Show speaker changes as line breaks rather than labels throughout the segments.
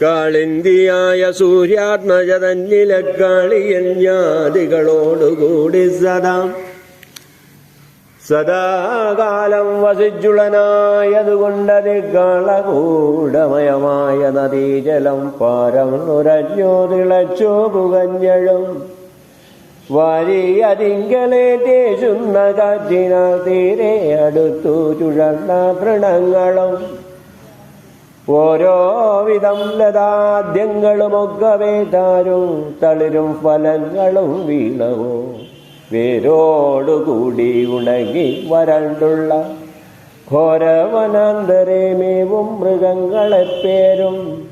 കാളിന്തിയായ സൂര്യാത്മജതന്നിലെ ജാതികളോടുകൂടി സദാ സദാകാലം വസിച്ചുളനായതുകൊണ്ടത് കളകൂടമയമായ നദീജലം പാരം നുരഞ്ഞോ തിളച്ചോ പുകഞ്ഞഴും വരിയതിങ്കലേറ്റേശുന്ന കാറ്റിനാൽ തീരെ അടുത്തു ചുഴന്ന തൃണങ്ങളും ഓരോ വിധം ലതാദ്യങ്ങളുമൊക്കവേ താരും തളിരും ഫലങ്ങളും വീണവോ. വേരോടുകൂടി ഉണങ്ങി വരണ്ടുള്ള ഘോരവനാന്തരമേവും മൃഗങ്ങളെ പേരും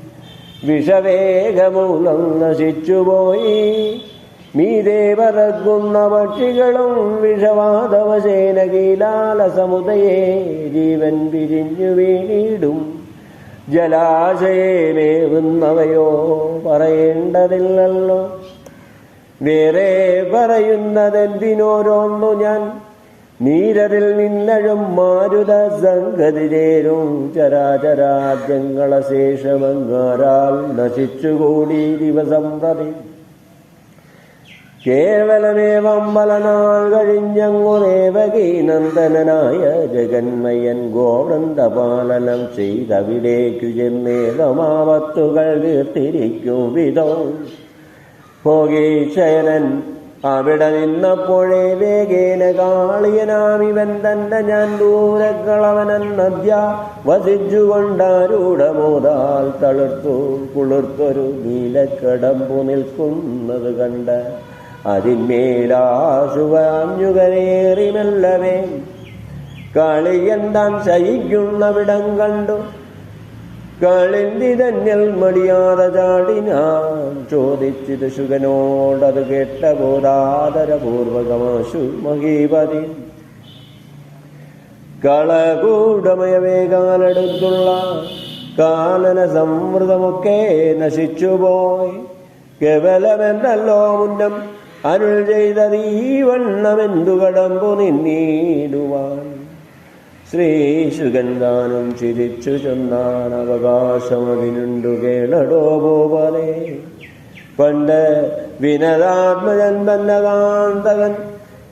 വിഷവേഗമൂലം നശിച്ചുപോയി. മീതേ പറക്കുന്ന പക്ഷികളും വിഷവാദവശേന കീലാല സമുദയേ ജീവൻ പിരിഞ്ഞു വീണിടും. ജലാശയമേവുന്നവയോ പറയേണ്ടതില്ലല്ലോ. വേറെ പറയുന്നതെന്തിനോരോന്നു ഞാൻ? നീരതിൽ നിന്നഴും മാരുത സംഗതി ചേരും ചരാചരാദ്യങ്ങള ശേഷമങ്ങാരാൽ നശിച്ചുകൂടി ദിവസം പ്രതി. കേവലമേവം വലനാൾ കഴിഞ്ഞങ്ങു ദേവകീനന്ദനായ ജഗന്മയൻ ഗോവൃന്ദപാലനം ചെയ്തവിടേക്കു ചെന്നേതമാവത്തുകൾ തിരിക്കും വിധോ. ഭോഗീശയനൻ അവിടെ നിന്നപ്പോഴേ വേഗേന കാളിയനാമിവൻ തന്റെ ഞാൻ ദൂരക്കളവനൻ നദ്യ വസിച്ചുകൊണ്ടാരൂഢമോതാൽ തളിർത്തു കുളിർത്തൊരു നീലക്കടമ്പു നിൽക്കുന്നത് കണ്ട് അതിന്മേലാശുവാഞ്ഞുകരേറി മെല്ലവേ കളിയൻ താൻ ശയിക്കുന്നവിടം കണ്ടു. കളിന്തി തന്നിൽ മടിയാതെ ചാടിനാൻ ചോദിച്ചിത് ശുഗനോടത് കേട്ട ബോധാദരപൂർവകമാശു മഹീപതി. കളകൂടമയ വേഗാലെടുത്തുള്ള കാനന സമൃദ്ധമൊക്കെ നശിച്ചുപോയി. കേവലമെന്നല്ലോ മുന്നം അരുൾ ചെയ്തത് ഈ വണ്ണമെന്തു കടമ്പു നിന്നീടുവാൻ? ശ്രീശുഗന്ധാനം ചിരിച്ചു ചെന്നാൻ അവകാശം അതിനുണ്ടു കേളടോ പോപോലെ പണ്ട് വിനരാത്മജൻ തന്ന കാന്തകൻ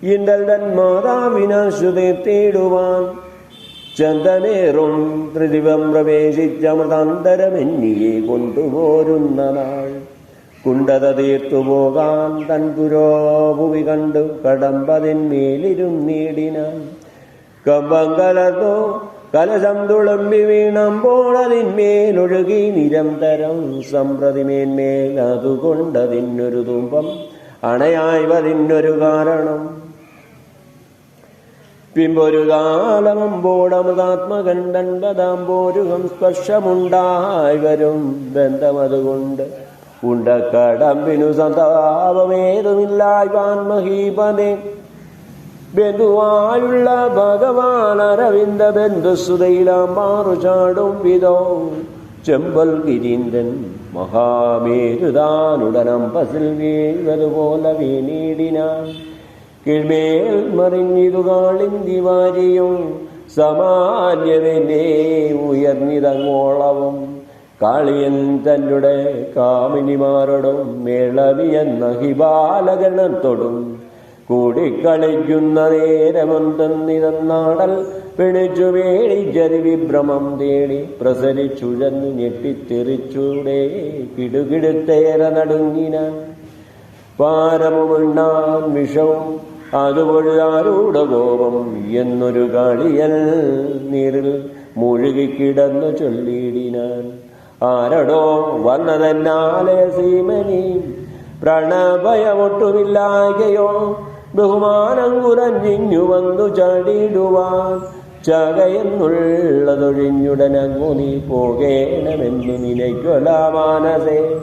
ഇണ്ടൽ തൻ മാതാവിനാശുതീർത്തിയിടുവാൻ ചന്ദനേറും ത്രിദിവം പ്രവേശിച്ചമൃതാന്തരമെന്നിയെ കൊണ്ടുപോരുന്ന നാൾ. കുണ്ടത തീർത്തു പോകാൻ തൻ പുരോഭുവി കണ്ടു കടമ്പതിന്മേലിരുന്നീടിനാൻ കമ്പം കലർന്നു കലശം തുളമ്പി വീണമ്പോൾ അതിന്മേലൊഴുകി നിരന്തരം സമ്പ്രതിമേന്മേൽ അതുകൊണ്ടതിനൊരു തുമ്പം അണയായവതിനൊരു കാരണം. പിമ്പൊരു കാലമമ്പോടമൃതാത്മകണ്ഠൻ പദാമ്പോരുകം സ്പർശമുണ്ടായി വരും ബന്ധമതുകൊണ്ട് ഉണ്ടക്കടമ്പിനു സന്താപമേതുമില്ലായ്വാൻ മഹീപനെ. ബന്ധുവായുള്ള ഭഗവാൻ അരവിന്ദ ബന്ധുസുതയിലാം മാറു ചാടും വിധോ. ചെമ്പൽ ഗിരീന്ദ്രൻ മഹാമേരുതാനുടനമ്പസിൽ വീഴ്വതുപോലെ വീണീടിനാൻ കീഴ്മേൽ മറിഞ്ഞിതു കാളിന്തി വാരിയും സമാന്യവനെ ഉയർന്നിതങ്ങോളവും. കാളിയൻ തന്നുടെ കാമിനിമാരോടും മേളവിയെന്ന ഹിബാലഗണത്തോടും കൂടിക്കളിക്കുന്ന നേരമൊന്തെന്നിതന്നാടൽ പിണിച്ചു വേടിച്ചതി വിഭ്രമം തേടി പ്രസരിച്ചുഴന്നു ഞെട്ടിത്തെറിച്ചൂടെ കിടുകിടുത്തേര നടുങ്ങിന പാരമുണ്ടാൻ വിഷവും അതുപൊഴുതാരൂഢ കോപം എന്നൊരു കാളിയൽ നീരിൽ മുഴുകിക്കിടന്നു ചൊല്ലിയിടിനാൻ. ആരടോ വന്നതെന്നാലെ സീമനി. പ്രണഭയമൊട്ടുമില്ലായകയോ ബഹുമാനം കുറഞ്ഞിഞ്ഞു വന്നു ചാടിയിടുവാൻ. ചകയെന്നുള്ളതൊഴിഞ്ഞുടനങ്ങു നീ പോകേണമെന്നു നിനയ്ക്കൊല മാനസേ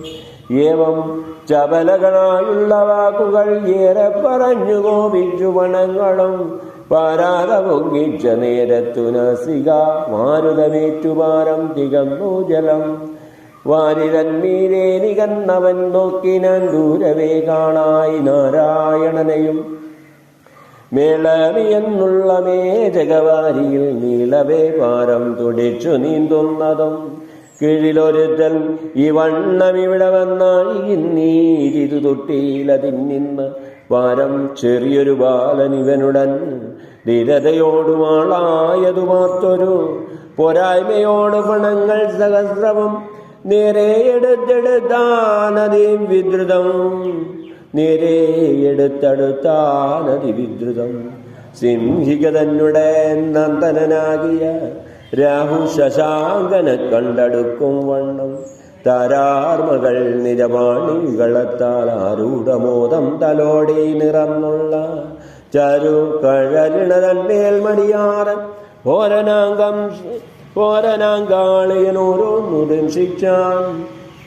ഏവം ചപലകളായുള്ള വാക്കുകൾ ഏറെ പറഞ്ഞു കോപിച്ചു വണങ്ങളും. പാരാത പൊങ്ങിച്ച നേരത്തു നസിക മാരുതമേറ്റുപാരം തികന്നു ജലം. വാരിതന്മീരേ നികന്നവൻ നോക്കിനാൻ ദൂരവേ കാണായി നാരായണനെയും. മേളമിയെന്നുള്ള മേജകവാരിയിൽ നീളവേ പാരം തുടിച്ചു നീന്തുന്നതും. കീഴിലൊരുത്തൻ ഈ വണ്ണം ഇവിടെ വന്നാൽ വന്നാഴിന്നീരിതു തൊട്ടിയിലതിന്നിന്ന് വാരം ചെറിയൊരു ബാലൻ ഇവനുടൻ ധീരതയോടുമാളായതു മാത്രൊരു പോരായ്മയോട് പണങ്ങൾ സഹസ്രവും നേരെ എടുത്തെടുത്താനതിയും വിദ്രുതം. നേരെ എടുത്തെടുത്താനതി വിദ്രുതം. സിംഹിക തന്നെ നന്ദനാകിയ രാഹു ശശാങ്കനെ കണ്ടെടുക്കും വണ്ണം. താരാർമകൾ നിരവാണികളത്താൽ ആരൂഢമോദം തലോടി നിറന്നുള്ള. ചരു കഴലിണ തന്നേൽ മടിയാറൻ ഓരനാങ്കം ശിക്ഷാൻ ദംശിച്ചാൻ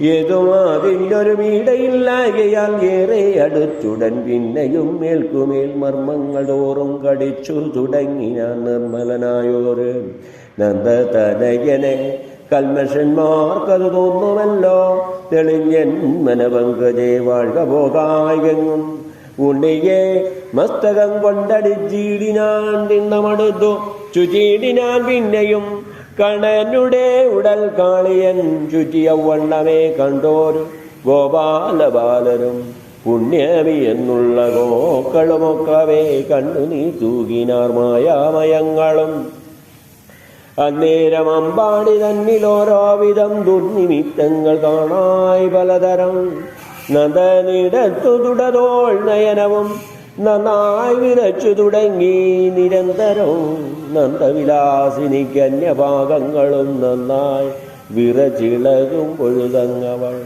ഏതും അതിനൊരു വീടയില്ലായകയാൽ ഏറെ അടുത്തുടൻ പിന്നെയും മേൽക്കുമേൽ മർമ്മങ്ങളോറും കടിച്ചു തുടങ്ങി ഞാൻ നിർമ്മലനായോര് നന്ദതനയനെ കൽമഷന്മാർക്കത് തോന്നുമല്ലോ തെളിഞ്ഞൻ മനപങ്കജേ വാഴ്ക പോകായെങ്ങും ഉണ്ണിയെ മസ്തകം കൊണ്ടടി കൊണ്ടടിച്ചീടിനാൻ തിന്നമടുത്തു ചുചീടിനാൻ പിന്നെയും കണനുടെ ഉടൽ കാളിയൻ ചുറ്റിയ വണ്ണമേ കണ്ടോരു ഗോപാലബാലരും. പുണ്യമി എന്നുള്ള ഗോക്കളുമൊക്കവേ കണ്ണു നീ തൂകിനാർ മായാമയങ്ങളും. അന്നേരം അമ്പാടി തന്നിൽ ഓരോവിധം ദുർനിമിത്തങ്ങൾ കാണായി പലതരം. നദനിടത്തു തുടതോൾ നയനവും നന്നായി വിതച്ചു തുടങ്ങി നിരന്തരവും നന്ദവിലാസിനി കന്യഭാഗങ്ങളും നന്നായി വിറച്ചിളകും പൊഴുതങ്ങവൾ.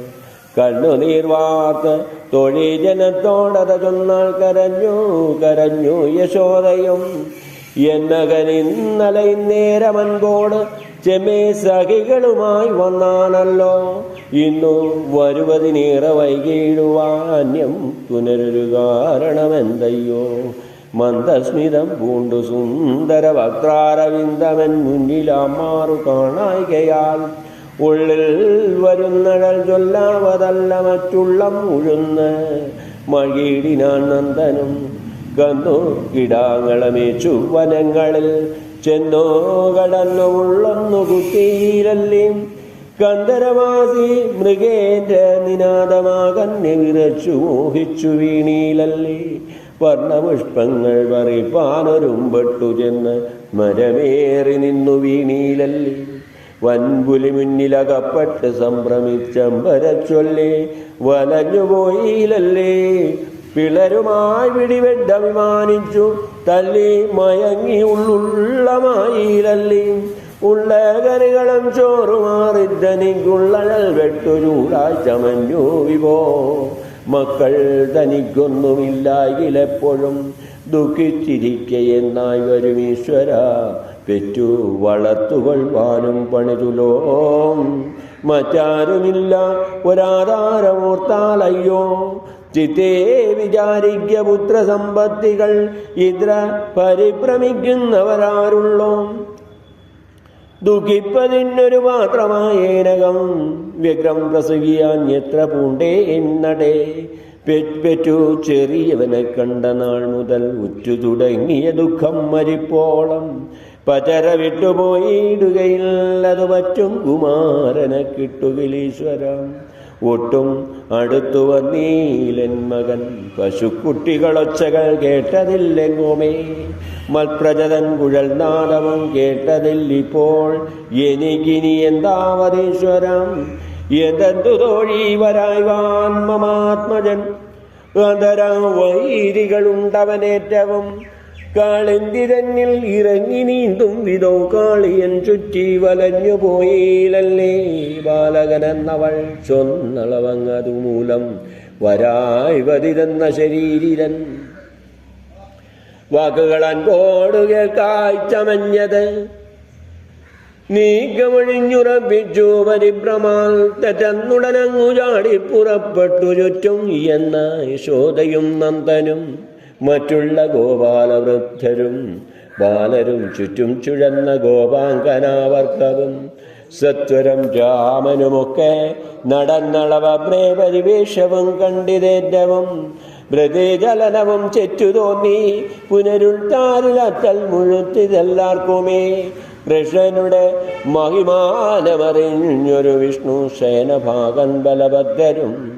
കണ്ണുനീർ തൊഴിൽ തൊഴി ജനത്തോടത ചൊന്നാൽ കരഞ്ഞു കരഞ്ഞു യശോദയും. എന്നകനിന്നലെ ഇന്നേരമൻപോട് ചെമ്മേ സഖികളുമായി വന്നാണല്ലോ. ഇന്നു വരുവതിനേറെ വൈകിയിടുവാന്യം പുനരൊരു കാരണമെന്തയ്യോ? മന്ദസ്മിതം പൂണ്ടു സുന്ദര വക്രാരവിന്ദമൻ മുന്നിലാമാറു കാണായികയാൽ. ഉള്ളിൽ വരുന്നഴൽ ചൊല്ലാവതല്ല മറ്റുള്ള മുഴുന്ന് മഴീടിനാൻ നന്ദനും കന്നു കിടാങ്ങളമേച്ചു വനങ്ങളിൽ ചെന്നോ കടന്നു ഉള്ളൊന്നു കുത്തിയിലല്ലേ. കന്ദരവാസി മൃഗേന്ദ്ര നിനാദമാകന്നെ വിറച്ചു മോഹിച്ചു വീണീലല്ലേ. വർണപുഷ്പങ്ങൾ പറിപ്പാനൊരുമ്പെട്ടു ചെന്ന് മരമേറി നിന്നു വീണീലല്ലേ. വൻപുലി മുന്നിലകപ്പെട്ട് സംഭ്രമിച്ചമ്പരച്ചൊല്ലേ വലഞ്ഞുപോയിലല്ലേ. പിളരുമായി പിടിവെട്ടഭിമാനിച്ചു തല്ലി മയങ്ങി ഉള്ളുള്ളമായിലല്ലി ഉള്ള കറികളും ചോറുമാറിദ്ധനിക്കുള്ളഴൽ വെട്ടു ചൂടായി ചമഞ്ഞു വിവോ. മക്കൾ തനിക്കൊന്നുമില്ലായിലെപ്പോഴും ദുഃഖിച്ചിരിക്കയെന്നായി വരും ഈശ്വര. പെറ്റു വളർത്തുകൊള്ളുവാനും പണിതുലോ. മറ്റാരുമില്ല. ഒരാധാരമോർത്താലയ്യോ. ചിത്തേ വിചാരിക്ക പുത്രസമ്പത്തികൾ ഇത്ര പരിഭ്രമിക്കുന്നവരാരുള്ളോ? ദുഃഖിപ്പതിനൊരു മാത്രമായേനകം വ്യഗ്രം പ്രസവിയാൻ എത്ര പൂണ്ടേ എന്നടേ. പെറ്റു ചെറിയവനെ കണ്ട നാൾ മുതൽ ഉറ്റു തുടങ്ങിയ ദുഃഖം മരിപ്പോളം. പചര വിട്ടുപോയിടുകയില്ലതു പറ്റും കുമാരനെ കിട്ടുകിലീശ്വരം ഒട്ടും അടുത്തു വന്നീലൻ മകൻ. പശുക്കുട്ടികളൊച്ചകൾ കേട്ടതില്ലെങ്ങുമേ? മൽപ്രജതൻ കുഴൽ നാടകം കേട്ടതില്ലിപ്പോൾ എനിക്കിനി എന്താവതീശ്വരം? എന്തെന്തു തോഴി വരായ്വാൻ മമാത്മജൻ? അതര വൈരികളുണ്ടവനേറ്റവും കാളെന്തിരന്നിൽ ഇറങ്ങി നീന്തും വിധോ കാളിയൻ ചുറ്റി വലഞ്ഞു പോയില്ലല്ലേ ബാലകനെന്നവൾ ചൊന്നളവങ്ങതു മൂലം വരായ് ശരീരിരൻ. ശരീരൻ വാക്കുകൾ അൻപോടു കേൾക്കായി ചമഞ്ഞത് നീക്കമൊഴിഞ്ഞുറപ്പിച്ചു പരിഭ്രമാൽ തെറ്റന്നുടനങ്ങു ചാടി പുറപ്പെട്ടു ചുറ്റും എന്ന യശോദയും നന്ദനും. മറ്റുള്ള ഗോപാലവൃദ്ധരും ബാലരും ചുറ്റും ചുഴന്ന ഗോപാങ്കനാവർക്കവും സത്വരം രാമനുമൊക്കെ നടന്നളവ പ്രേപരിവേഷവും കണ്ടിതേറ്റവും മൃദുജലനവും ചെറ്റു തോന്നി പുനരുൾത്താരിലത്തൽ മുഴുത്തിതെല്ലാർക്കുമേ കൃഷ്ണനുടെ മഹിമാനമറിഞ്ഞൊരു വിഷ്ണു സേനഭാഗൻ ബലഭദ്രരും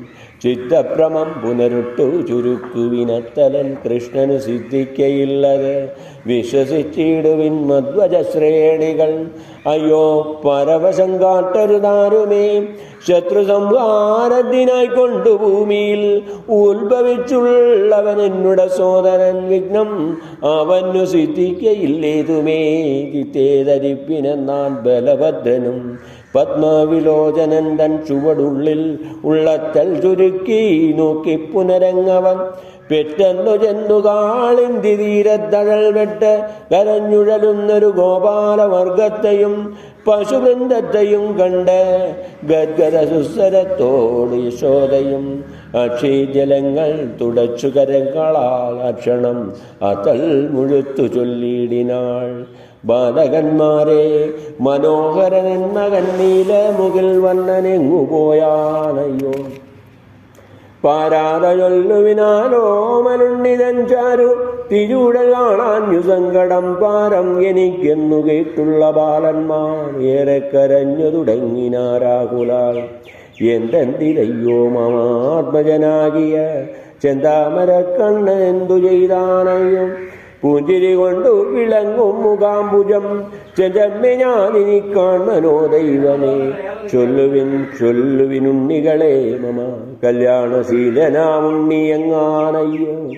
ചിത്തഭ്രമം പുനരുട്ടു ചുരുക്കുവിനത്തലൻ കൃഷ്ണന് സിദ്ധിക്കയില്ലത്. വിശ്വസിച്ചിടുവിൻ മധ്വജ ശ്രേണികൾ അയ്യോ പരവശം കാട്ടരുതാരുമേ ശത്രു സംഹാരത്തിനായി കൊണ്ടു ഭൂമിയിൽ ഉത്ഭവിച്ചുള്ളവൻ എന്നുടെ സോദരൻ വിഘ്നം. അവനു സിദ്ധിക്കയില്ലേതുമേ. ധരിപ്പിനെന്നാൻ ബലഭദ്രനും പത്മവിലോചനൻ തൻ ചുവടുള്ളിൽ ഉള്ളത്തൽ ചുരുക്കി നോക്കി പുനരങ്ങവൻ. പെട്ടെന്നു ചെന്നു തീരത്തഴൽ വെട്ട് കരഞ്ഞുഴലുന്നൊരു ഗോപാലവർഗത്തെയും പശുവൃന്ദത്തെയും കണ്ട് ഗദ്ഗത സുസ്വരത്തോട് യശോദയും അക്ഷീജലങ്ങൾ തുടച്ചു കരങ്ങളാൽ അക്ഷണം അതൽ മുഴുത്തു ചൊല്ലിയിടിനാൾ ബാലകന്മാരെ മനോഹരൻ മകൻ നീല മുകിൽ വണ്ണനെങ്ങു പോയാനയ്യോ പാരാതയൊല്ലുവിനാലോ മനുണ്ണിതൻ ചാരു തിരൂടൽ കാണാഞ്ഞു സങ്കടം പാരം എനിക്കെന്നു കേട്ടുള്ള ബാലന്മാർ ഏറെ കരഞ്ഞു തുടങ്ങിനാരാകുലാൽ. എന്തെന്തിലയ്യോ മമാത്മജനാകിയ ചെന്താമര കണ്ണ് എന്തു ചെയ്താനയ്യോ? പുഞ്ചിരി കൊണ്ടു വിളങ്ങും മുഖാംബുജം. ചെജമ്മ ഞാനിനി കാണനോ ദൈവമേ? ചൊല്ലുവിൻ ചൊല്ലുവിനുണ്ണികളെ മമ. കല്യാണശീലനാമുണ്ണിയെങ്ങാണയ്യോ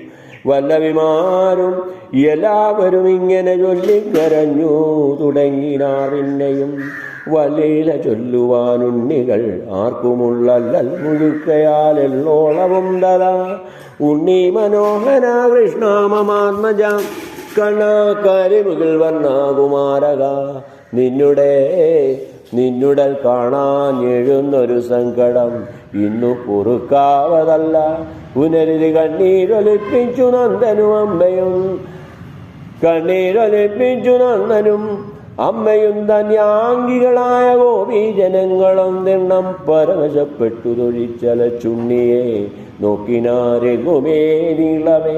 വല്ലവിമാരും എല്ലാവരും ഇങ്ങനെ ചൊല്ലിക്കരഞ്ഞു തുടങ്ങിനാറിന്നെയും. വലീല ചൊല്ലുവാനുണ്ണികൾ ആർക്കുമുള്ളല്ലൽ മുഴുക്കയാൽ എല്ലോളവും തല ഉണ്ണി മനോഹര കൃഷ്ണാമമാത്മജ കണ്ണാക്കരിമുകൾ വർണാകുമാരക നിന്നുടെ നിന്നുടൽ കാണാൻ എഴുന്നൊരു സങ്കടം ഇന്നു പൊറുക്കാവതല്ല പുനരുതി കണ്ണീരൊലിപ്പിച്ചു നന്ദനും അമ്മയും കണ്ണീരൊലിപ്പിച്ചു നന്ദനും അമ്മയും ധന്യാംഗികളായ ഗോപീജനങ്ങളും തിണ്ണം പരവശപ്പെട്ടു തൊഴിച്ചല ചുണ്ണിയെ നോക്കിനാരെ നോക്കിനാരെങ്ങുമേ നീളവേ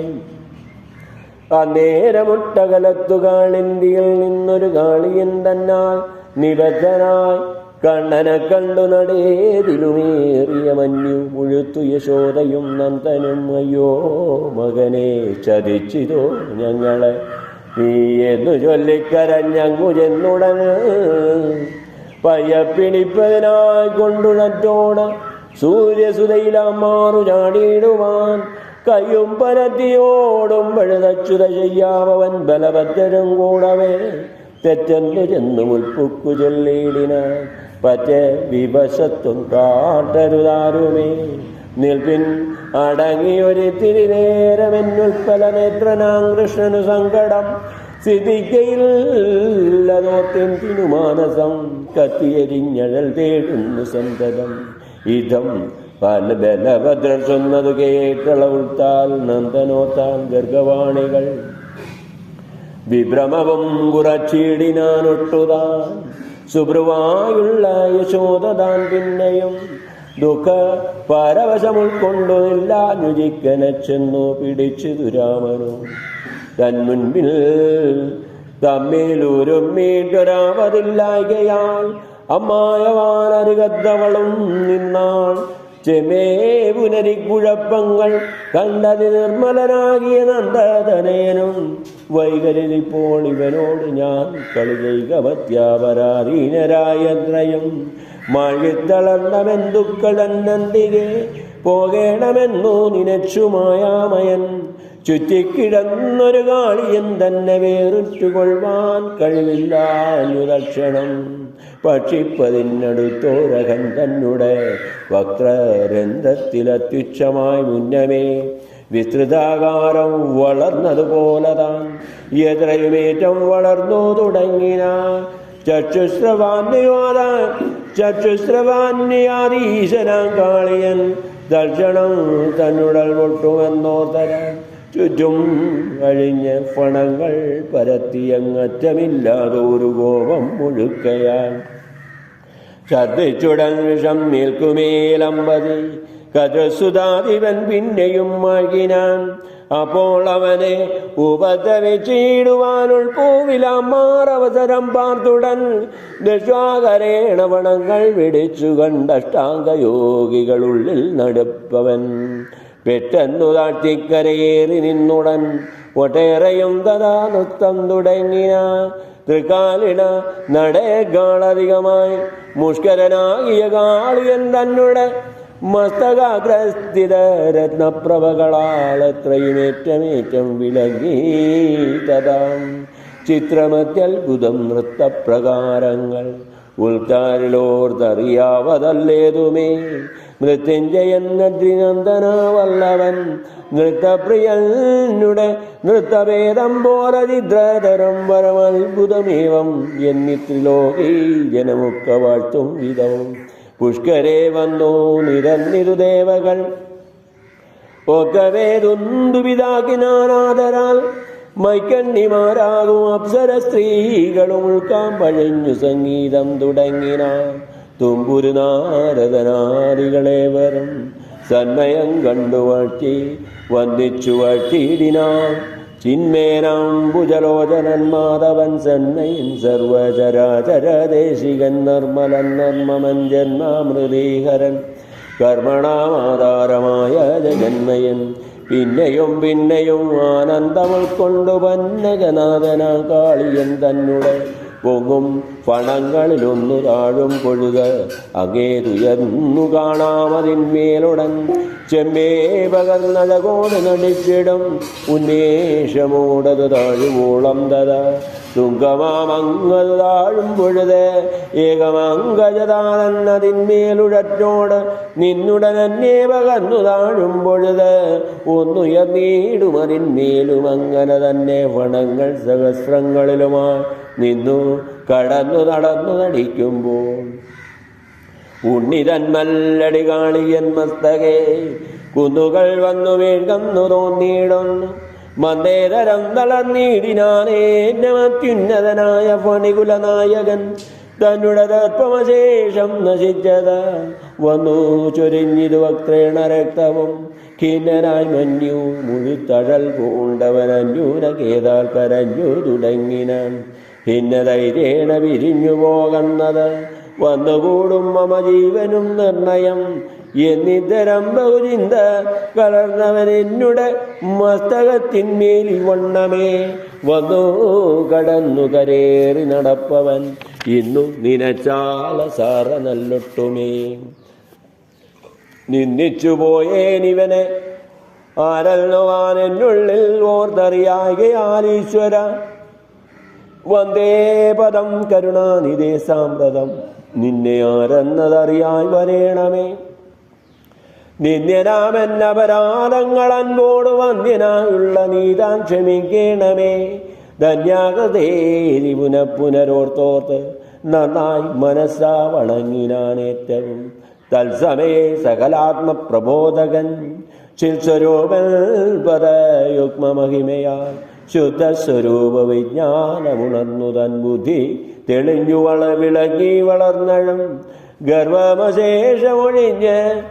അന്നേരമുട്ടകലത്തു കാളിന്തിയിൽ നിന്നൊരു കാളിയൻ തന്നാൽ നിബദ്ധനായി കണ്ണനെ കണ്ടു നടേതിലുമേറിയ മഞ്ഞു മുഴുത്തു യശോദയും നന്ദനും അയ്യോ മകനെ ചതിച്ചിതോ ഞങ്ങളെ. നീ എന്നു ചൊല്ലിക്കരഞ്ഞങ്ങു ചെന്നുടന് പയ്യപ്പിണിപ്പതിനായി കൊണ്ടുണറ്റോണ സൂര്യസുതയിലമാറു ചാടിയിടുവാൻ കയ്യും പരത്തിയോടും പഴുതച്ചുത ചെയ്യാവൻ ബലഭദ്രരും കൂടവേ. തെറ്റെന്നു ചെന്നു മുൽപ്പുക്കു ചൊല്ലിയിടിനാൻ പറ്റേ വിവശത്തും കാട്ടരുതാരുമേ. നിൽപ്പിൻ അടങ്ങിയൊരിത്തിരി നേരമെന്നുൽപ്പല നേത്രനാം കൃഷ്ണനു സങ്കടം. സിദ്ധിക്കയില്ലതോത്തെന്തിനു തിരുമാനസം കത്തിയെരിഞ്ഞഴൽ തേടുന്നു സന്തതം. ഇതം പല ബലഭദ്ര ചൊന്നതു കേട്ടളവുത്താൽ നന്ദനോത്താൽ ഗർഗവാണികൾ വിഭ്രമവും കുറച്ചിടിനാനൊട്ടുതാൻ സുബ്രുവായുള്ള യശോദതാൻ പിന്നെയും ദുഃഖ പരവശം ഉൾക്കൊണ്ടുമില്ല രുചിക്കനെ ചെന്നു പിടിച്ചു ദുരാമനു തന്മുൻപിൽ തമ്മിലൂരുമ്മീട്ടൊരാവതില്ലായകയാൽ അമ്മായവാനരുകത്തവളും നിന്നാൾ. ചെമേ പുനരിക്കുഴപ്പങ്ങൾ കണ്ടത് നിർമ്മലനാകിയ നന്ദതനയനും വൈകലിപ്പോൾ ഇവനോട് ഞാൻ കളി ചെയ്കമത്യാപരാധീനരായത്രയും മാഴിത്തളർന്നമെന്തുക്കളന്നന്തികെ പോകേണമെന്നു നിനച്ചുമായാമയൻ. ചുറ്റിക്കിടന്നൊരു കാളിയൻ തന്നെ വേറിട്ടുകൊള്ളുവാൻ അനുദക്ഷണം പക്ഷിപ്പതിനടുത്തോരകൻ തന്നെ വക്രരന്ധത്തിലത്യുച്ഛമായി മുന്നമേ. വിസ്തൃതാകാരം വളർന്നതുപോലതാൻ എത്രയുമേറ്റം വളർന്നു തുടങ്ങിന. ചക്ഷുശ്രവാന്യവാദ ചക്ഷുശ്രവാന്യാധീശനാം കാളിയൻ ദർശനം തന്നുടൽ പൊട്ടുമെന്നോത്തര ചുറ്റും അഴിഞ്ഞ് പണങ്ങൾ പരത്തിയങ്ങറ്റമില്ലാതെ ഒരു കോപം മുഴുക്കയാൽ. ഛർദിച്ചുടൻ വിഷം നിൽക്കുമേലമ്പതി കഥസുതാതിവൻ പിന്നെയും മഴകിനാൻ അപ്പോൾ അവനെ ഉപദ്രവിച്ചിടുവാനുൾ പൂവിലാമാർ അവസരം പാർത്തുടൻ ദശാകരേണ വണങ്ങൾ വിടിച്ചു കണ്ടഷ്ടാംഗയോഗികളുള്ളിൽ നടപ്പവൻ. പെട്ടെന്നു താഴ്ത്തിക്കരയേറി നിന്നുടൻ ഒട്ടേറെയും തഥാ നൃത്തം തുടങ്ങിന. തൃക്കാലിട നടേക്കാളധികമായി മുഷ്കരനാകിയ കാളിയൻ തന്നെ മസ്തകാഗ്രസ്ഥിത രത്നപ്രഭകളാളത്രയുമേറ്റമേറ്റം എത്രയും ഏറ്റമേറ്റം വിളങ്ങി തഥാം ചിത്രമത്യത്ഭുതം നൃത്തപ്രകാരങ്ങൾ. ഉൾക്കാരിലോർത്തറിയാവതല്ലേതുമേ മൃത്യുഞ്ജയൻ നദ്രിനന്ദനാവല്ലവൻ നൃത്തപ്രിയനുടെ നൃത്തഭേദം പോലചിദ്രതരം വരമത്ഭുതമേവം എന്നിത്രിലോകീ ജനമൊക്കെ വാഴ്ത്തും വിധവും. പുഷ്കരെ വന്നു നിരന്നിരു ദേവകൾ. ഒക്കവേതുന്തു പിതാക്കിനാനാദരാൽ മൈക്കണ്ണിമാരാകും അപ്സര സ്ത്രീകളും ഉൾക്കാൻ പഴഞ്ഞു സംഗീതം തുടങ്ങിന തുമ്പുരു നാരദനാദികളെ വരും സന്മയം കണ്ടു വാഴ്ത്തി വന്ദിച്ചു വാഴ്ത്തിയിടിനാൻ ചിന്മേനാംബുജലോചനൻ മാധവൻ സന്മയൻ സർവചരാചരദേശികൻ നിർമ്മലൻ നർമ്മമൻ ജന്മാമൃതീഹരൻ. കർമ്മണാമാധാരമായ ജന്മയൻ പിന്നെയും പിന്നെയും ആനന്ദമുൾക്കൊണ്ടു പന്നജനാഥന കാളിയൻ തന്നെ പൊങ്ങും ഫണങ്ങളിലൊന്നു താഴും പൊഴുക. അങ്ങേതുയർന്നു കാണാമതിന്മേലുടൻ ചെമ്മേ പകർന്നഴകോട് നടിച്ചിടും. ഉന്മേഷമൂടത് താഴുവോളം തത. തുങ്കമാമങ്ങത് താഴും പൊഴുത്. ഏകമങ്കജതാനന്നതിന്മേലുഴറ്റോട് നിന്നുടനെ പകർന്നു താഴും പൊഴുത്. ഒന്നുയർന്നീടുമതിന്മേലും അങ്ങനെ തന്നെ വണങ്ങൾ സഹസ്രങ്ങളിലുമായി നിന്നു കടന്നു നടന്നു നടിക്കുമ്പോൾ. ഉണ്ണിതൻ മല്ലടി കാളിയൻ മസ്തകേ കുന്നുകൾ വന്നു വീഴ്കന്നു തോന്നിയിടുന്നു. മന്ദേതരം തളർന്നിടിനാനേറ്റമത്യുന്നതനായ ഫണികുലനായകൻ തന്നുടെ തത്വമശേഷം നശിച്ചത്. വന്നു ചൊരിഞ്ഞിതു വക്രേണ രക്തവും ഖിന്നനായി മഞ്ഞു മുഴുത്തഴൽ പൂണ്ടവനഞ്ഞൂന കേതാൽ കരഞ്ഞു തുടങ്ങിനാൻ. ഭിന്നധൈര്യേണ വിരിഞ്ഞു പോകുന്നത്. വന്നുകൂടും മമ ജീവനും നിർണയം. എന്നിത്തരം ബഹുചിന്ത കലർന്നവൻ എന്നുടെ മസ്തകത്തിന്മേൽ വണ്ണമേ. വന്നു കടന്നു കരേറി നടപ്പവൻ. ഇന്നു നിനച്ചാള സാറ നല്ലൊട്ടുമേ. നിന്ദിച്ചുപോയേനിവനെ ആരല്ലുവാൻ എന്നുള്ളിൽ ഓർത്തറിയാകയാൽ ഈശ്വര. വന്ദേ പദം കരുണാനിധേ സാമ്പ്രതം. നിന്നെ ആരെന്നതറിയാൻ വരേണമേ. നിന്യനാമെന്നപരാധങ്ങൾ അൻപോട് വന്ദ്യനായുള്ള നീതാൻ ക്ഷമിക്കണമേ. ധന്യാകൃതേരി പുന പുനരോർത്തോർത്ത് നന്നായി മനസ്സാ വണങ്ങിനാനേറ്റവും തത്സമയെ സകലാത്മപ്രബോധകൻ. ചിൽസ്വരൂപൽ പദയുഗ്മമഹിമയാൽ ശുദ്ധസ്വരൂപ വിജ്ഞാനമുണർന്നു തൻ ബുദ്ധി തെളിഞ്ഞു വള വിളങ്ങി വളർന്നഴും. ഗർവമശേഷമൊഴിഞ്ഞ്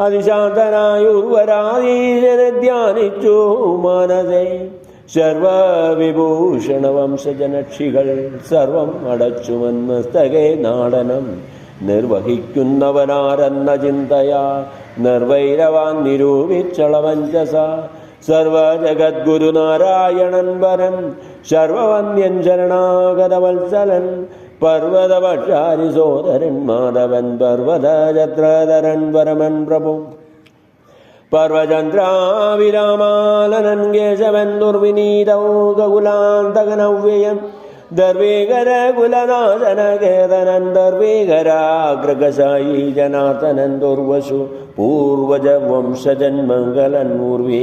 അതിശാന്തനായ ഉർവരാധീശനെ ധ്യാനിച്ചു മനസേ. സർവവിഭൂഷണ വംശജനക്ഷികൾ സർവം അടച്ചു മസ്തകേ നാടനം നിർവഹിക്കുന്നവനാരെന്ന ചിന്തയാ. നിർവൈരവാൻ നിരൂപിച്ചളവഞ്ചസ. സർവജഗദ്ഗുരു നാരായണൻ വരൻ സർവവന്യൻ ശരണാഗതവത്സലൻ പർവതപക്ഷാരി സോദരൻ മാധവൻ പർവതചത്രധരൻ പരമൻ പ്രഭു. പർവചന്ദ്രാവിരാമാലനൻ കേശവൻ ദുർവിനീതൗകുലാന്തകനവ്യയം ദർവീകര കുലനാശന കേതനൻ ദർവീകരാഗ്രഗസായി ജനാർദ്ദനൻ ദുർവശു പൂർവജ വംശജൻ മംഗലൻ ഊർവേ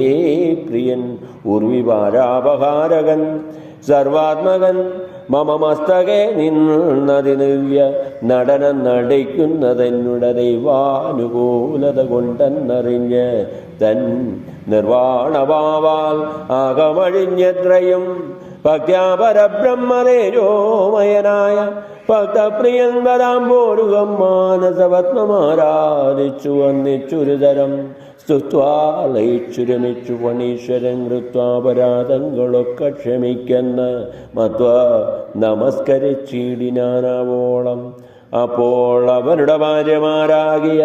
പ്രിയൻ ഉർവിപാരാപഹാരകൻ സർവാത്മകൻ മമ മസ്തകെ നിന്നതി ദിവ്യ നടനം നടിക്കുന്നതെന്നുട ദൈവാനുകൂലത കൊണ്ടെന്നറിഞ്ഞ് തൻ നിർവാണഭാവാൽ ആകമഴിഞ്ഞെത്രയും ഭക്യാപരബ്രഹ്മതേജോമയനായ ഭക്തപ്രിയൻ വരാൻ പോരുകം മാനസപത്മമാരാധിച്ചു വന്നിച്ചുരുതരം. സ്തുത്വാലയിച്ചുരമിച്ചു പണീശ്വരൻ കൃത്വാപരാധങ്ങളൊക്കെ ക്ഷമിക്കെന്ന് മത്വ നമസ്കരിച്ചിടിനാനാവോളം അപ്പോൾ അവരുടെ ഭാര്യമാരാകിയ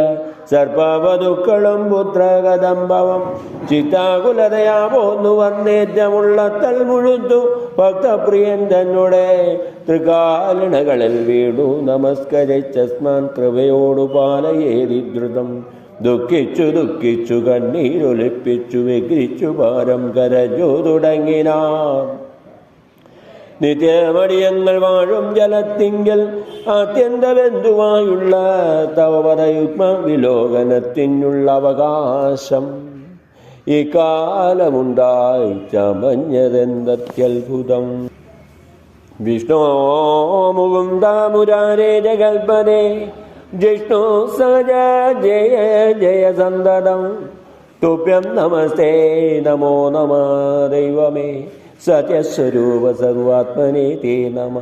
സർപ്പവധുക്കളും പുത്രകദംഭവം ചിത്താകുലതയാ പോന്നു വന്നേറ്റമുള്ള തൽ മുഴുത്തു ഭക്തപ്രിയൻ തന്നെ തൃകാലിണകളിൽ വീണു നമസ്കരിച്ചസ്മാൻ കൃപയോടു പാലയേതി ദ്രുതം ദുഃഖിച്ചു ദുഃഖിച്ചു കണ്ണീരൊലിപ്പിച്ചു വിഗ്രിച്ചു ഭാരം കരഞ്ഞു തുടങ്ങിനാർ നിത്യമടിയങ്ങൾ വാഴും ജലത്തിങ്കൽ ആത്യന്തബന്ധുവായുള്ള തവപദയുഗ്മ വിലോകനത്തിനുള്ള അവകാശം. ഈ കാലമുണ്ടായി ചമഞ്ഞതെന്തത്യത്ഭുതം. വിഷ്ണു മുകുന്ദ മുരാരേ ജഗൽപദേ ജിഷ്ണു സജ ജയ ജയ സന്തതം. തുഭ്യം നമസ്തേ നമോ നമ ദൈവമേ. സത്യസ്വരൂപ സർവാത്മനേ തേ നമ.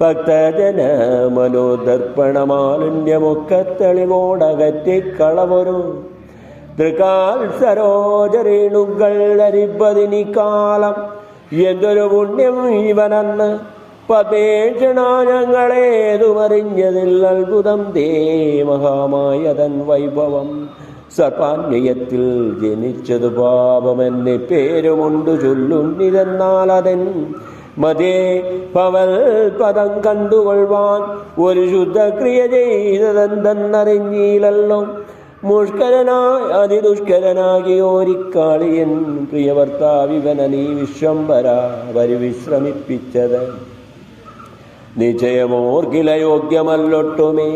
ഭക്തജന മനോദർപ്പണമാലിന്യമൊക്കത്തെളിവോടകറ്റിക്കളവൊരു. തൃക്കാൽ സരോജരേണുകൾ ധരിപ്പതിനി കാലം എന്തൊരു പുണ്യം ഇവനെന്ന് പതേക്ഷണ ഞങ്ങളേതുമറിഞ്ഞതിൽ അത്ഭുതം ദേ മഹാമായതൻ വൈഭവം. സർപ്പാന്വയത്തിൽ ജനിച്ചതു പാപമെന്നെ പേരുമുണ്ട് ചൊല്ലുന്നിതെന്നാൽ അതൻ. മതേ പവൽ പദം കണ്ടുകൊള്ളുവാൻ ഒരു ശുദ്ധക്രിയ ചെയ്തതെന്തെന്നറിഞ്ഞീലല്ലോ മുഷ്കരനായി അതിദുഷ്കരനാകിയോരിക്കാളിയൻ പ്രിയഭർത്താവിവന നീ വിശ്വംബര പരിവിശ്രമിപ്പിച്ചത്. നിശ്ചയമോർക്കില യോഗ്യമല്ലൊട്ടുമേ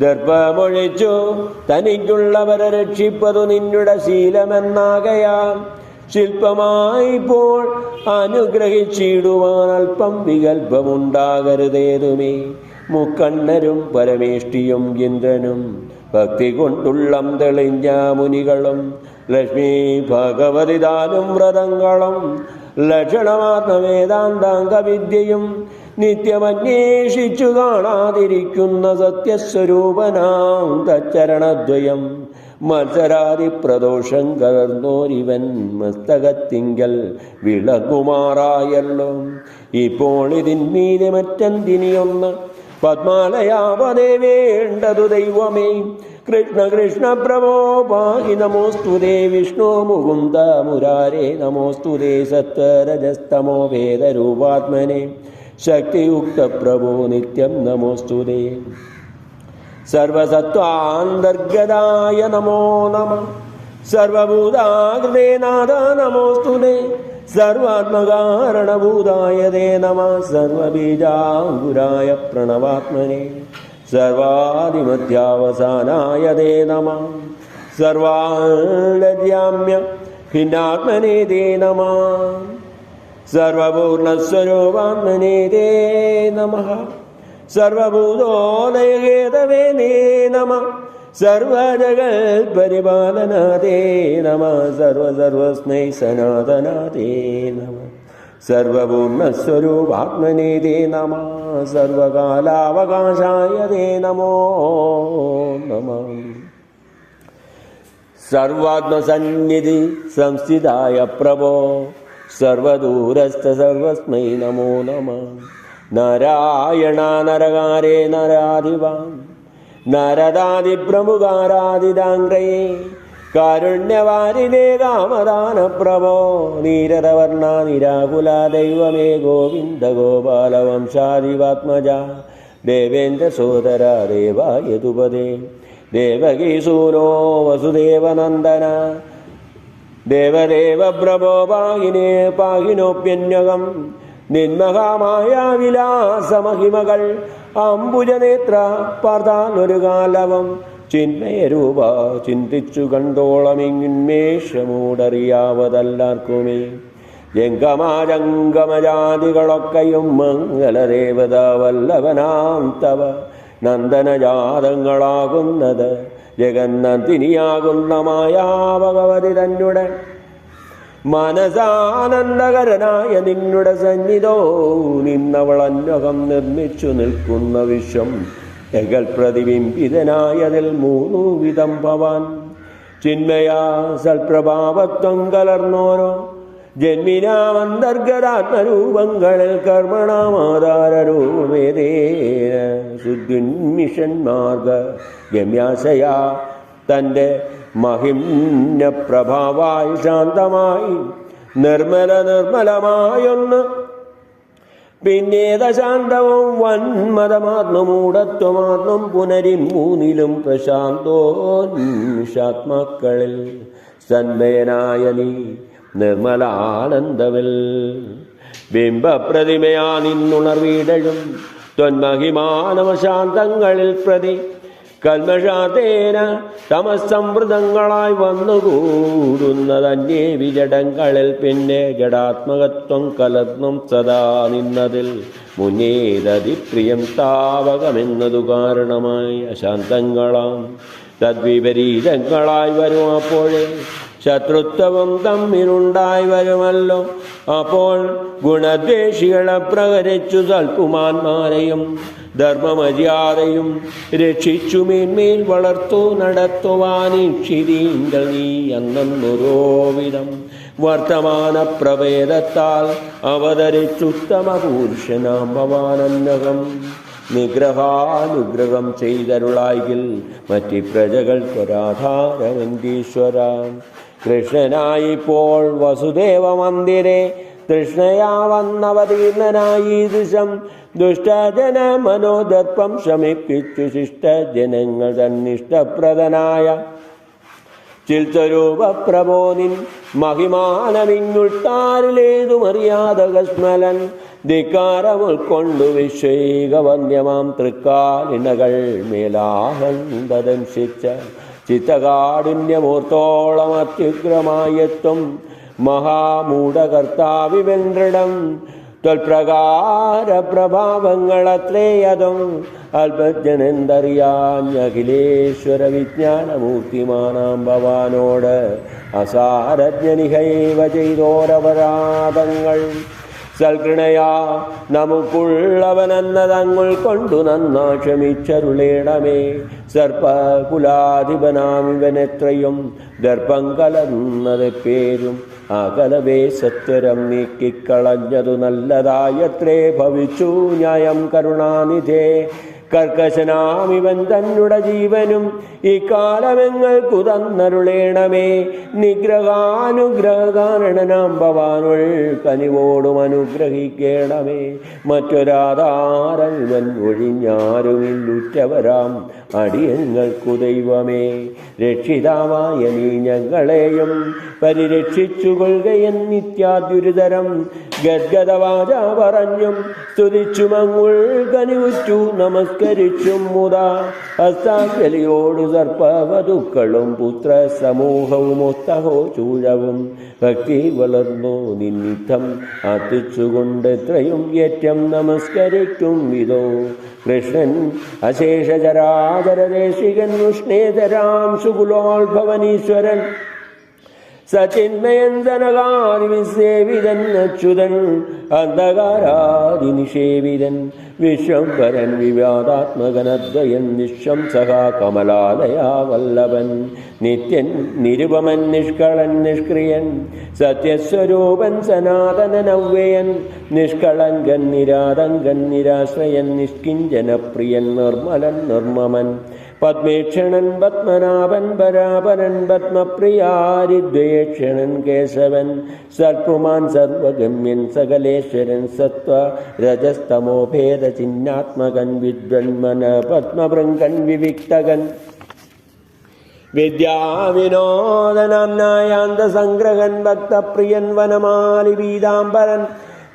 ദർഭമൊഴിച്ചു തനിക്കുള്ളവരെ രക്ഷിപ്പതു നിന്നുടെ ശീലമെന്നാകയാം ശില്പമായിപ്പോൾ അനുഗ്രഹിച്ചിടുവാൻ അല്പം വികല്പമുണ്ടാകരുതേതുമേ മുക്കണ്ണരും പരമേഷ്ടിയും ഇന്ദ്രനും ഭക്തി കൊണ്ടുള്ളം തെളിഞ്ഞ മുനികളും ലക്ഷ്മി ഭഗവതിദാനും വ്രതങ്ങളും ലക്ഷണമാർന്ന വേദാന്താംഗ വിദ്യയും നിത്യമന്വേഷിച്ചു കാണാതിരിക്കുന്ന സത്യസ്വരൂപനാം തച്ചരണദ്വയം. മത്സരാതി പ്രദോഷം കലർന്നോരിവൻ മസ്തകത്തിങ്കൽ വിളകുമാറായല്ലോ. ഇപ്പോൾ ഇതിന്മീതെ മറ്റെന്തിനിയൊന്ന്? പത്മാലയാവതേ വേണ്ടതു ദൈവമേ. കൃഷ്ണ കൃഷ്ണ പ്രഭോ പാഹി നമോസ്തുതേ. വിഷ്ണു മുകുന്ദ മുരാരേ നമോസ്തുതേ. സത്വരജസ്തമോ വേദരൂപാത്മനെ. ശക്തിയുക്ത പ്രഭോ നിത്യം നമോസ്തുതേ സർവസത്വാന്തർഗതായ നമോ നമ. സർവഭൂതാകൃതേ നാഥ നമോസ്തുതേ സർവാത്മകാരണഭൂതായ ദേ നമ. സർവബീജാങ്കുരായ പ്രണവാത്മനെ. സർവാദിമധ്യാവസാനായ ദേ നമ. സർവാണ്യ ഭിന്നാത്മനേ ദേ നമ. സർവപൂർണസ്വരൂപാത്മനെ ദേ നമ. സർവഭൂതോദയഹേതവേ നേ നമ. സർവജഗൽ പരിപാലനാദേ നമ. സർവസർവസ്മൈ സനാതനാദേ നമ. സർവപൂർണസ്വരൂപാത്മനേ ദേ നമ. സർവകാലാവകാശായ ദേ നമോ നമ. സർവാത്മസന്നിധി സംസ്ഥിതായ പ്രഭോ. സർവദൂരസ്ഥ സർവസ്മൈ നമോ നമ. നാരായണ നരകാരേ നരാധിപാൻ നരദാദിപ്രമുഖാരാധിതാംഗ്രയേ കാരുണ്യവാരിനേ കാമദാന പ്രഭോ നീരതവർണ നിരാകുല ദൈവമേ ഗോവിന്ദ ഗോപാല വംശാദിവാത്മജ ദേവേന്ദ്ര സോദര ദേവായതുപദേ ദേവകീസൂനോ വസുദേവനന്ദന ദേവദേവ പ്രഭോ പാഹിനേ പാഹിനോപ്യന്യകം നിന്മഹാമായ വിലാസമഹിമകൾ അംബുജനേത്ര പാർത്താനൊരു കാലവം. ചിന്മയരൂപ ചിന്തിച്ചു കണ്ടോളമിങ്ങുന്മേഷമൂടറിയാവതല്ലാർക്കുമേ ജംഗമാരംഗമജാതികളൊക്കെയും മംഗളദേവത വല്ലവനാം തവ. നന്ദനജാതങ്ങളാകുന്നത് ജഗന്നന്തിനിയാകുന്ന മായാ ഭഗവതി തന്നെ മനസാനന്ദകരനായ നിന്നുടെ സന്നിധോ നിന്നവൾ നിർമ്മിച്ചു നിൽക്കുന്ന വിശ്വം എകൽ പ്രതിബിംബിതനായതിൽ മൂന്നു വിധം ഭവാൻ. ചിന്മയാ സൽപ്രഭാവത്വം കലർന്നോരോ ജന്മിനാമന്തർഗതാത്മരൂപങ്ങളിൽ കർമ്മണാമാധാരൂപേതേന ശുദ്ധിന്മിഷന്മാർഗ ഗമ്യാശയാ തന്റെ മഹിമ്ന പ്രഭാവായി ശാന്തമായി നിർമ്മല നിർമ്മലമായൊന്ന്. പിന്നേത ശാന്തവും വന്മതമാത്മമൂഢത്വമാത്മം പുനരി മൂന്നിലും പ്രശാന്തോന്മിഷാത്മാക്കളിൽ സന്മയനായ നീ നിർമ്മലാനന്ദവിൽ ബിംബപ്രതിമയാ നിന്നുണർവീടഴും. ത്വന്മഹിമാനവശാന്തങ്ങളിൽ പ്രതി. കൽമഷാതേന തമസംവൃതങ്ങളായി വന്നുകൂടുന്നതന്യേ വിജടങ്ങളിൽ പിന്നെ ജഡാത്മകത്വം കലർന്നും സദാ നിന്നതിൽ. മുന്നേതതി പ്രിയം താവകമെന്നതു കാരണമായി അശാന്തങ്ങളാം. തദ്വിപരീതങ്ങളായി വരും അപ്പോഴേ ശത്രുത്വവും തമ്മിലുണ്ടായി വരുമല്ലോ. അപ്പോൾ ഗുണദ്വേഷികളെ പ്രകരിച്ചു സൽക്കുമാന്മാരെയും ധർമ്മമര്യാദയും രക്ഷിച്ചു മേന്മേൽ വളർത്തു നടത്തുവാനീക്ഷിതീങ്കൾ നീ എന്നൊരോ വിധം വർത്തമാന പ്രഭേദത്താൽ അവതരിച്ചുത്തമ പുരുഷനാം ഭവാനന്നകം നിഗ്രഹാനുഗ്രഹം ചെയ്തരുളായിൽ മറ്റു പ്രജകൾക്കൊരാധാരമെന്തീശ്വര കൃഷ്ണനായിപ്പോൾ വസുദേവ മന്ദിരെ. കൃഷ്ണയാ വന്നവതീർണനായി ദിശം. ദുഷ്ടജന മനോദർപ്പം ശമിപ്പിച്ചു ശിഷ്ടജനങ്ങൾ തന്നിഷ്ടപ്രദനായ. ചിൽസ്വരൂപപ്രബോനിൻ മഹിമാനമിങ്ങുൾത്താരിലേതുമറിയാതെ കസ്മലൻ ധിക്കാരം ഉൾക്കൊണ്ടു വിശ്വൈകവന്യമാം തൃക്കാലിണകൾ മേലാഹന്തദംശിച്ച. ചിത്തകാഠിന്യമൂർത്തോളം അത്യുഗ്രമായെത്തും മഹാമൂഢകർത്താവിവെന്ത്രിടം ത്വൽപ്രകാര പ്രഭാവങ്ങളത്രേയതും അല്പജ്ഞനെന്തറിയാഞ്ഞഖിലേശ്വര വിജ്ഞാനമൂർത്തിമാനാം ഭവാനോട് അസാരജ്ഞനിഹൈവ ചെയ്തോരപരാധങ്ങൾ. സൽകൃണയാ നമുക്കുള്ളവനെന്നതങ്ങൾ കൊണ്ടു നന്നാ ക്ഷമിച്ചരുളേണമേ സർപ്പകുലാധിപനാമിവനെത്രയും ദർപ്പം കലർന്നത് പേരും അകലവേ സത്വരം നീക്കിക്കളഞ്ഞതു നല്ലതായത്രേ. ഭവിച്ചു ന്യായം കരുണാനിധേ കർക്കശനാമിവൻ തന്നുട ജീവനും ഈ കാലമെങ്ങൾക്കു തന്നരുളേണമേ നിഗ്രഹാനുഗ്രഹകാരണനാം ഭവാനുൾ കനിവോടും അനുഗ്രഹിക്കേണമേ. മറ്റൊരാധാരൽവൻ ഒഴിഞ്ഞാരുമില്ലുറ്റവരാം അടിയങ്ങൾക്കു ദൈവമേ. രക്ഷിതാവായ നീ ഞങ്ങളെയും പരിരക്ഷിച്ചുകൊള്ളുകയൻ നിത്യാദുരിതരം ഗദ്ഗതവാച പറഞ്ഞും സ്തുതിച്ചുമങ്ങുൾ കനിവുറ്റു നമസ്കരിച്ചും മുതാ. ഹസ്താഞ്ജലിയോടു സർപ്പവതുക്കളും പുത്ര സമൂഹവും ഒത്തഹോ ചൂഴവും. ഭക്തി വളർന്നു അത്തിച്ചുകൊണ്ട് എത്രയും ഏറ്റം നമസ്കരിക്കും വിധോ കൃഷ്ണൻ അശേഷചരാചരദേശികൻ ഉഷ്ണേതരാം സുകുലോത്ഭവനീശ്വരൻ സചിന്മയൻ ജനകാതി വിസേവിതൻ അച്യുതൻ അന്ധകാരാതി നിഷേവിതൻ. വിശ്വംഭരൻ വിവാദാത്മകനദ്വയൻ നിശംസഹ സഹാ കമലാലയാ വല്ലഭൻ. നിത്യൻ നിരുപമൻ നിഷ്കളൻ നിഷ്ക്രിയൻ സത്യസ്വരൂപൻ സനാതനനവ്യയൻ നിഷ്കളങ്കൻ നിരാതങ്കൻ നിരാശ്രയൻ നിഷ്കിഞ്ചനപ്രിയൻ നിർമ്മലൻ നിർമ്മമൻ. പത്മേക്ഷണൻ പത്മനാഭൻ പരാപരൻ പത്മപ്രിയാരിദ്വേക്ഷണൻ കേശവൻ സർപ്പുമാൻ സർവഗമ്യൻ സകലേശ്വരൻ സത്വ രജസ്തമോ ഭേദചിഹ്നാത്മകൻ വിദ്വന്മന പത്മഭൃങ്കൻ വിവിക്തകൻ. വിദ്യാവിനോദനാംനായാന്ത സംഗ്രഹൻ ഭക്തപ്രിയൻ വനമാലി പീതാംബരൻ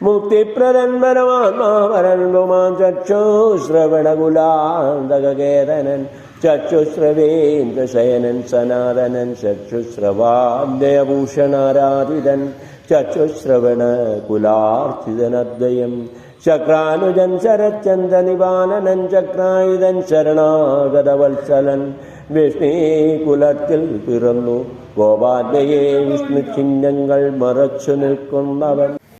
മുക്തിപ്രദൻ പരമാത്മാവരൻ പുമാൻ ചക്ഷുശ്രവണകുലാന്തകേതനൻ ചക്ഷുശ്രവേന്ദ്രശയനൻ സനാതനൻ ചക്ഷുശ്രവാദ്യഭൂഷണാരാധിതൻ ചക്ഷുശ്രവണ കുലാർച്ചിതനദ്വയം ശരച്ചന്ദ നിവാനനൻ ചക്രായുധൻ ശരണാഗതവത്സലൻ വിഷ്ണീകുലത്തിൽ പിറന്നു ഗോപാലയെ വിഷ്ണു ചിഹ്നങ്ങൾ മറച്ചു നിൽക്കുന്നവൻ.